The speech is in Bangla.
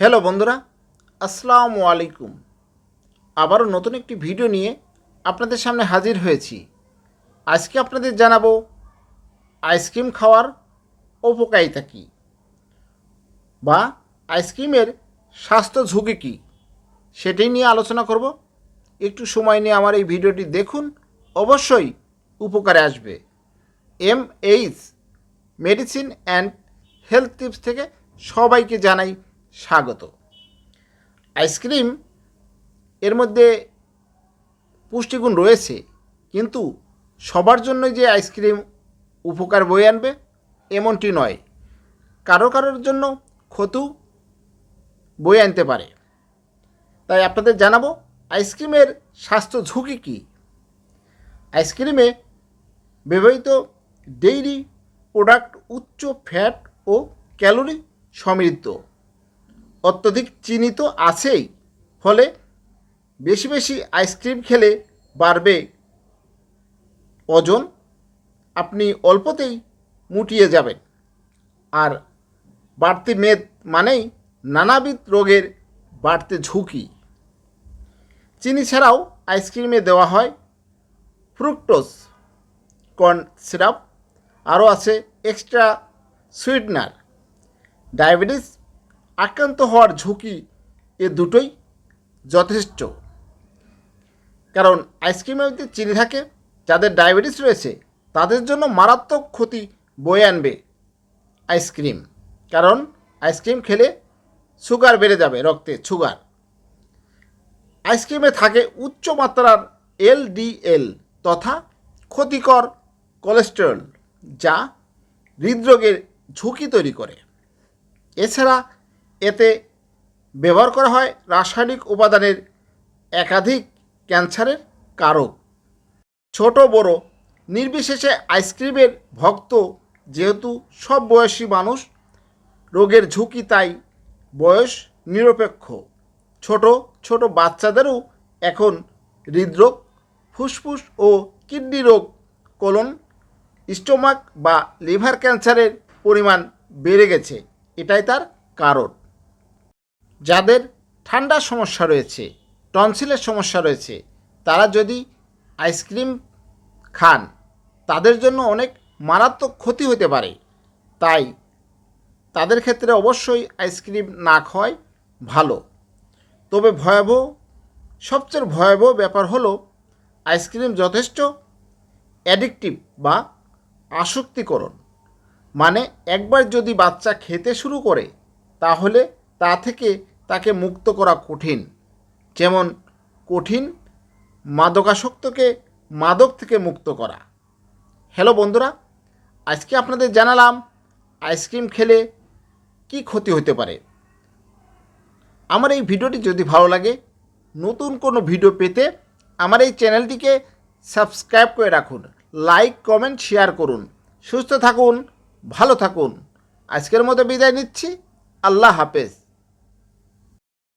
হ্যালো বন্ধুরা, আসসালামু আলাইকুম। আবারও নতুন একটি ভিডিও নিয়ে আপনাদের সামনে হাজির হয়েছি। আজকে আপনাদের জানাব, আইসক্রিম খাওয়ার উপকারিতা কী? বা আইসক্রিমের স্বাস্থ্য ঝুঁকি কী? সেটাই নিয়ে আলোচনা করব। একটু সময় নিয়ে আমার এই ভিডিওটি দেখুন, অবশ্যই উপকারে আসবে। M H medicine and health tips থেকে সবাইকে জানাই স্বাগত। আইসক্রিম এর মধ্যে পুষ্টিগুণ রয়েছে, কিন্তু সবার জন্যই যে আইসক্রিম উপকার বয়ে আনবে এমনটি নয়। কারও কারোর জন্য ক্ষতু বয়ে আনতে পারে। তাই আপনাদের জানাব, আইসক্রিমের স্বাস্থ্য ঝুঁকি কী? আইসক্রিমে ব্যবহৃত ডেইরি প্রোডাক্ট উচ্চ ফ্যাট ও ক্যালোরি সমৃদ্ধ। অত্যধিক চিনি তো আছেই। ফলে বেশি বেশি আইসক্রিম খেলে বাড়বে ওজন, আপনি অল্পতেই মুটিয়ে যাবেন। আর বাড়তি মেদ মানেই নানাবিধ রোগের বাড়তে ঝুঁকি। চিনি ছাড়াও আইসক্রিমে দেওয়া হয় ফ্রুক্টোজ, কর্ন সিরাপ। আরও আছে এক্সট্রা সুইটনার, ডায়াবেটিস আক্রান্ত হওয়ার ঝুঁকি এ দুটোই যথেষ্ট। কারণ আইসক্রিমের মধ্যে চিনি থাকে, যাদের ডায়াবেটিস রয়েছে, তাদের জন্য মারাত্মক ক্ষতি বয়ে আনবে আইসক্রিম কারণ আইসক্রিম খেলে সুগার বেড়ে যাবে, রক্তে সুগার আইসক্রিমে থাকে উচ্চ মাত্রার এলডিএল তথা ক্ষতিকর কোলেস্টেরল যা হৃদরোগের ঝুঁকি তৈরি করে। এছাড়া এতে ব্যবহার করা হয় রাসায়নিক উপাদানের একাধিক ক্যান্সারের কারক। ছোট, বড়, নির্বিশেষে আইসক্রিমের ভক্ত যেহেতু সব বয়সী মানুষ, রোগের ঝুঁকি তাই বয়স নিরপেক্ষ। ছোট ছোট বাচ্চাদেরও এখন হৃদরোগ, ফুসফুস ও কিডনি রোগ, কোলন, স্টোমাক বা লিভার ক্যান্সারের পরিমাণ বেড়ে গেছে। এটাই তার কারণ। যাদের ঠান্ডার সমস্যা রয়েছে, টনসিলের সমস্যা রয়েছে, তারা যদি আইসক্রিম খান, তাদের জন্য অনেক মারাত্মক ক্ষতি হতে পারে। তাই তাদের ক্ষেত্রে অবশ্যই আইসক্রিম না খাওয়াই ভালো। তবে ভয়াবহ, সবচেয়ে ভয়াবহ ব্যাপার হলো আইসক্রিম যথেষ্ট অ্যাডিকটিভ বা আসক্তিকরণ। মানে একবার যদি বাচ্চা খেতে শুরু করে, তাহলে তা থেকে তাকে মুক্ত করা কঠিন। যেমন, কঠিন মাদকাসক্তকে মাদক থেকে মুক্ত করা। হ্যালো বন্ধুরা, আজকে আপনাদের জানালাম আইসক্রিম খেলে কি ক্ষতি হতে পারে। আমার এই ভিডিওটি যদি ভালো লাগে, নতুন কোনো ভিডিও পেতে আমার এই চ্যানেলটিকে সাবস্ক্রাইব করে রাখুন, লাইক, কমেন্ট, শেয়ার করুন। সুস্থ থাকুন, ভালো থাকুন। আজকের মতো বিদায় নিচ্ছি, আল্লাহ হাফেজ।